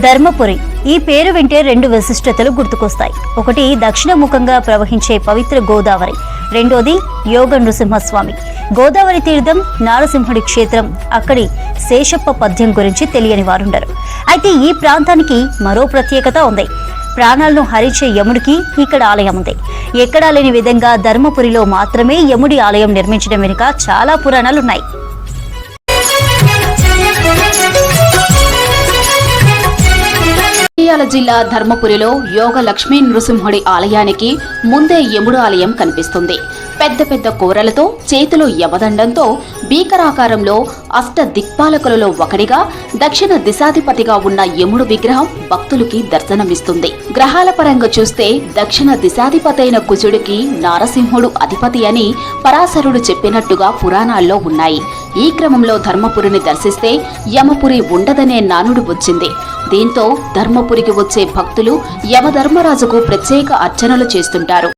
ధర్మపురి. ఈ పేరు వింటే రెండు విశిష్టతలు గుర్తుకొస్తాయి. ఒకటి దక్షిణముఖంగా ప్రవహించే పవిత్ర గోదావరి. రెండోది యోగ నృసింహస్వామి. గోదావరి తీర్థం నారసింహుడి క్షేత్రం. అక్కడి శేషప్ప పద్యం గురించి తెలియని వారుండరు. అయితే ఈ ప్రాంతానికి మరో ప్రత్యేకత ఉంది. ప్రాణాలను హరించే యముడికి ఇక్కడ ఆలయం ఉంది. ఎక్కడా లేని విధంగా ధర్మపురిలో మాత్రమే యముడి ఆలయం నిర్మించడం వెనుక చాలా పురాణాలున్నాయి. నంద్యాల జిల్లా ధర్మపురిలో యోగ లక్ష్మీ నృసింహుడి ఆలయానికి ముందే యముడు ఆలయం కనిపిస్తుంది. పెద్ద పెద్ద కూరలతో చేతిలో యమదండంతో భీకరాకారంలో అష్ట దిక్పాలకులలో ఒకడిగా దక్షిణ దిశాధిపతిగా ఉన్న యముడు విగ్రహం భక్తులకి దర్శనమిస్తుంది. గ్రహాల పరంగా చూస్తే దక్షిణ దిశాధిపతైన కుజుడికి నారసింహుడు అధిపతి అని పరాశరుడు చెప్పినట్టుగా పురాణాల్లో ఉన్నాయి. ఈ క్రమంలో ధర్మపురిని దర్శిస్తే యమపురి ఉండదనే నానుడు వచ్చింది. దీంతో ధర్మపురికి వచ్చే భక్తులు యమధర్మరాజుకు ప్రత్యేక అర్చనలు చేస్తుంటారు.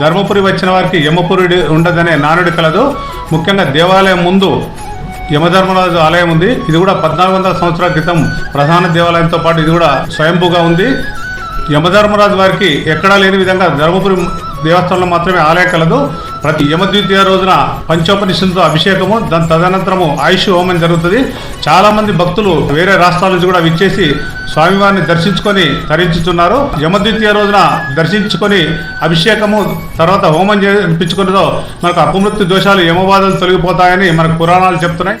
ధర్మపురి వచ్చిన వారికి యమపురుడి ఉండదనే నానుడి కలదు. ముఖ్యంగా దేవాలయం ముందు యమధర్మరాజు ఆలయం ఉంది. ఇది కూడా పద్నాలుగు వందల సంవత్సరాల క్రితం ప్రధాన దేవాలయంతో పాటు ఇది కూడా స్వయంభూగా ఉంది. యమధర్మరాజు వారికి ఎక్కడా లేని విధంగా ధర్మపురి దేవస్థానంలో మాత్రమే ఆలయం కలదు. ప్రతి యమద్వితీయ రోజున పంచోపనిషత్తుతో అభిషేకము దాని తదనంతరము ఆయుష్ హోమం జరుగుతుంది. చాలా మంది భక్తులు వేరే రాష్ట్రాల నుంచి కూడా విచ్చేసి స్వామివారిని దర్శించుకొని తరించుతున్నారు. యమద్వితీయ రోజున దర్శించుకొని అభిషేకము తర్వాత హోమం చేయించుకున్నదో మనకు అపమృత్యు దోషాలు యమబాధలు తొలగిపోతాయని మనకు పురాణాలు చెప్తున్నాయి.